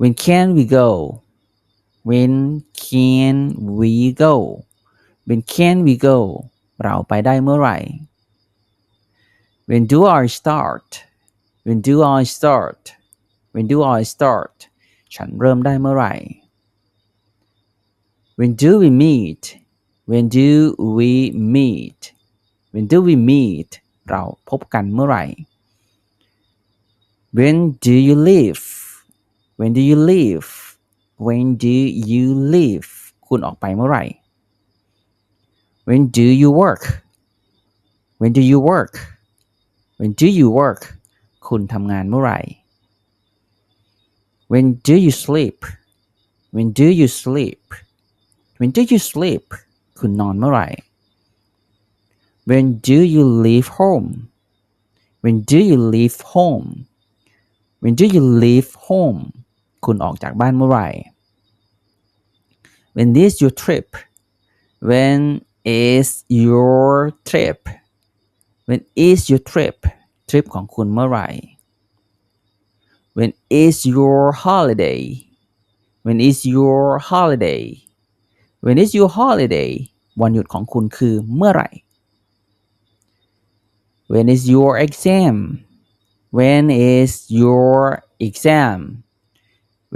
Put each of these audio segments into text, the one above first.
when can we go when can we go when can we go เราไปได้เมื่อไหร่ when do I start when do I start when do I start ฉันเริ่มได้เมื่อไหร่ when do we meet when do we meet when do we meet เราพบกันเมื่อไหร่ when do you leave when do you leave when do you leave คุณออกไปเมื่อไหร่ when do you work when do you work when do you work คุณทำงานเมื่อไหร่ when do you sleep when do you sleep when do you sleep คุณนอนเมื่อไหร่ when do you leave home when do you leave home when do you leave home คุณออกจากบ้านเมื่อไหร่ when is your trip when is your trip when is your trip ทริปของคุณเมื่อไหร่ when is your holiday when is your holiday when is your holiday วันหยุดของคุณคือเมื่อไหร่ when is your exam when is your exam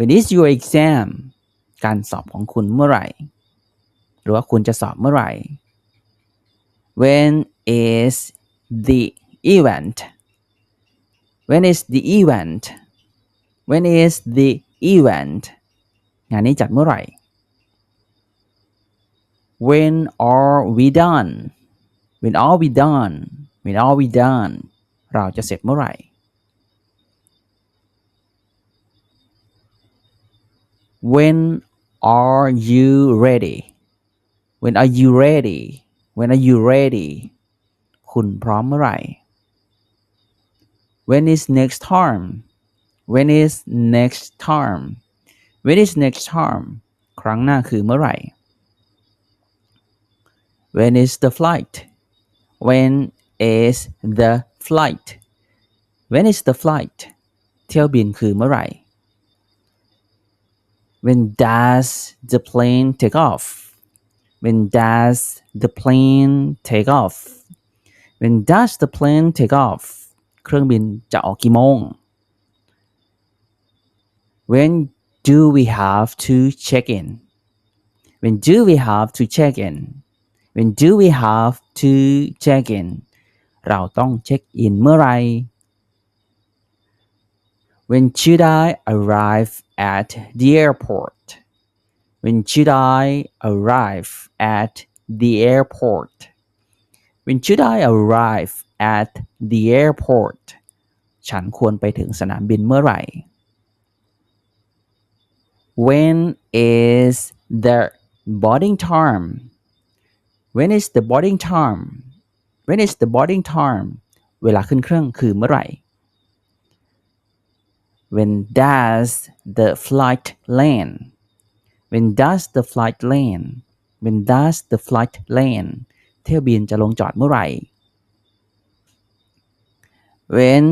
when is your exam การสอบของคุณเมื่อไหร่ หรือว่าคุณจะสอบเมื่อไหร่ when is the event when is the event when is the event งานนี้จัดเมื่อไหร่ when are we done when are we done when are we done เราจะเสร็จเมื่อไหร่ when are you ready when are you ready when are you ready คุณพร้อมเมื่อไหร่ when is next term when is next term when is next term ครั้งหน้าคือเมื่อไหร่ when is the flight when is the flight when is the flight เที่ยวบินคือเมื่อไหร่ when does the plane take off when does the plane take off when does the plane take off เครื่องบินจะออกกี่โมง when do we have to check in when do we have to check in when do we have to check in เราต้องเช็คอินเมื่อไหร่ when should I arrive at the airport when should I arrive at the airport when should I arrive at the airport ฉันควรไปถึงสนามบินเมื่อไหร่ when is the boarding time when is the boarding time when is the boarding time เวลาขึ้นเครื่องคือเมื่อไหร่ when does the flight land when does the flight land when does the flight land เที่ยวบินจะลงจอดเมื่อไหร่ when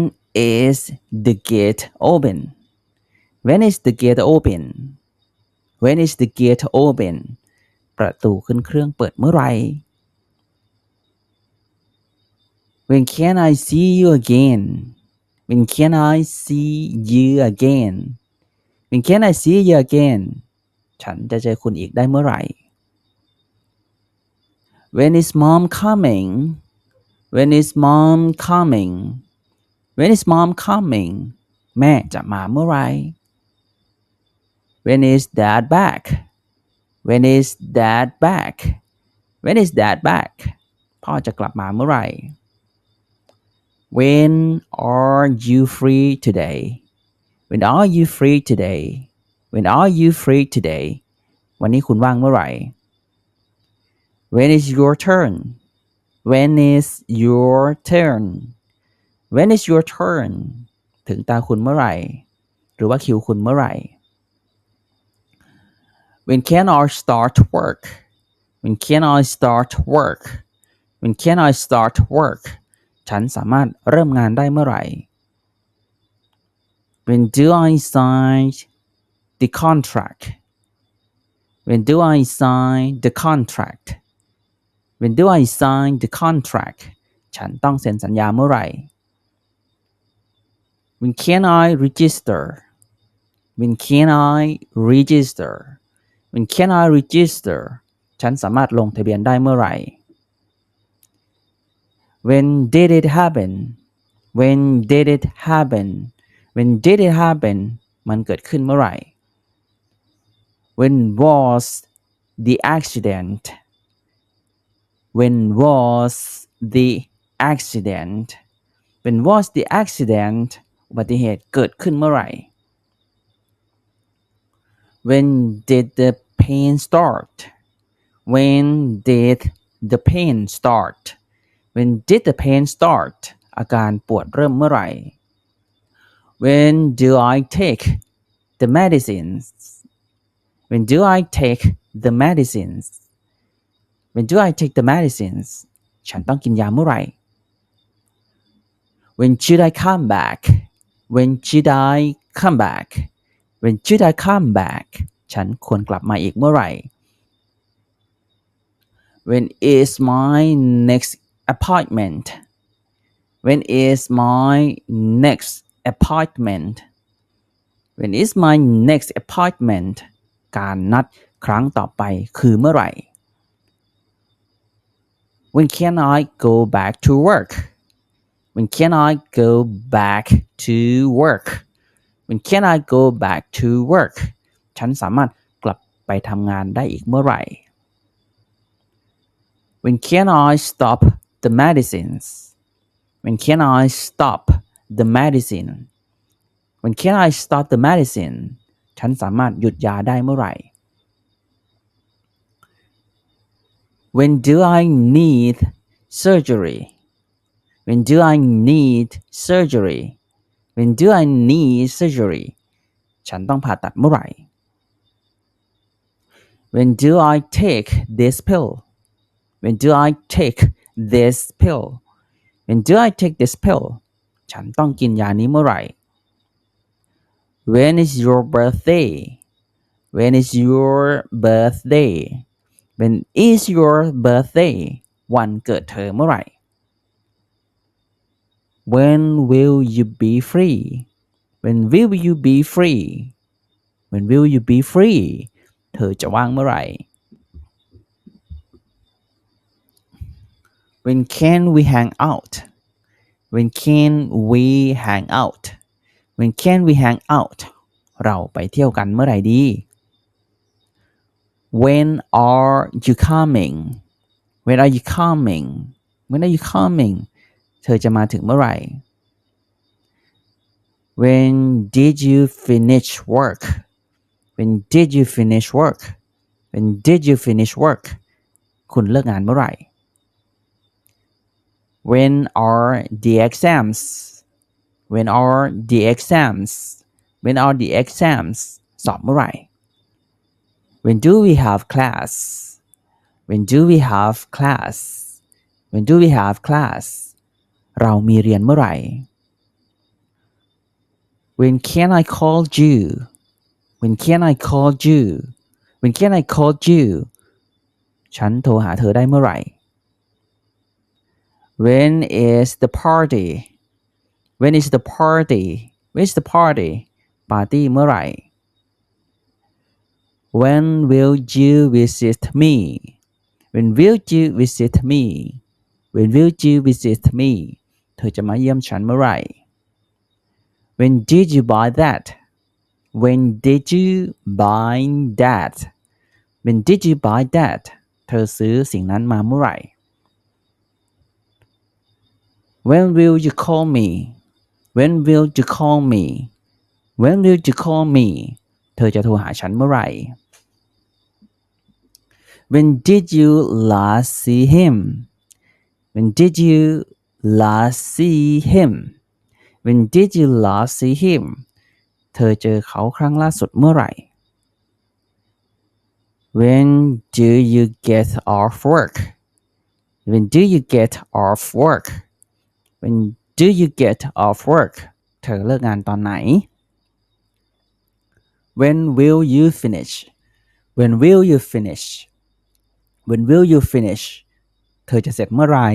is the gate open when is the gate open when is the gate open ประตูขึ้นเครื่องเปิดเมื่อไหร่ when can I see you again when can I see you again when can I see you again ฉันจะเจอคุณอีกได้เมื่อไหร่ when is mom coming when is mom coming when is mom coming แม่จะมาเมื่อไหร่ when is dad back when is dad back when is dad back พ่อจะกลับมาเมื่อไหร่ when are you free today when are you free today when are you free today วันนี้คุณว่างเมื่อไหร่ when is your turn when is your turn when is your turn ถึงตาคุณเมื่อไหร่ หรือว่าคิวคุณเมื่อไหร่ when can I start work when can I start work when can I start work ฉันสามารถเริ่มงานได้เมื่อไหร่ when do I sign the contract when do I sign the contract when do I sign the contract ฉันต้องเซ็นสัญญาเมื่อไหร่ when can I register when can I register when can I register ฉันสามารถลงทะเบียนได้เมื่อไหร่ when did it happen when did it happen when did it happen มันเกิดขึ้นเมื่อไหร่ when was the accident when was the accident when was the accident อุบัติเหตุเกิดขึ้นเมื่อไหร่ when did the pain start when did the pain start When did the pain start อาการปวดเริ่มเมื่อไหร่ when do I take the medicines when do I take the medicines when do I take the medicines ฉันต้องกินยาเมื่อไหร่ when should I come back when should I come back when should I come back ฉันควรกลับมาอีกเมื่อไหร่ when is my next appointment when is my next appointment when is my next appointment การนัดครั้งต่อไปคือเมื่อไหร่ when can I go back to work when can I go back to work when can I go back to work ฉันสามารถกลับไปทำงานได้อีกเมื่อไหร่ when can I stop the medicines when can I stop the medicine when can I stop the medicine ฉันสามารถหยุดยาได้เมื่อไหร่ when do I need surgery when do I need surgery when do I need surgery ฉันต้องผ่าตัดเมื่อไหร่ when do I take this pill when do I take this pill when do I take this pill ฉันต้องกินยานี้เมื่อไหร่ when is your birthday when is your birthday when is your birthday วันเกิดเธอเมื่อไหร่ when will you be free when will you be free when will you be free เธอจะว่างเมื่อไหร่ when can we hang out when can we hang out when can we hang out เราไปเที่ยวกันเมื่อไหร่ดี when are you coming when are you coming when are you coming เธอจะมาถึงเมื่อไหร่ when did you finish work when did you finish work when did you finish work คุณเลิกงานเมื่อไหร่ when are the exams when are the exams when are the exams สอบเมื่อไหร่ when do we have class when do we have class when do we have class เรามีเรียนเมื่อไหร่ when can I call you when can I call you when can I call you ฉันโทรหาเธอได้เมื่อไหร่ when is the party when is the party when is the party ปาร์ตี้เมื่อไหร่ when will you visit me when will you visit me when will you visit me เธอจะมาเยี่ยมฉันเมื่อไหร่ when did you buy that when did you buy that when did you buy that เธอซื้อสิ่งนั้นมาเมื่อไหร่ when will you call me when will you call me when will you call me เธอจะโทรหาฉันเมื่อไหร่ when did you last see him when did you last see him when did you last see him เธอเจอเขาครั้งล่าสุดเมื่อไหร่ when do you get off work when do you get off work When do you get off work เธอเลิกงานตอนไหน when will you finish when will you finish when will you finish เธอจะเสร็จเมื่อไหร่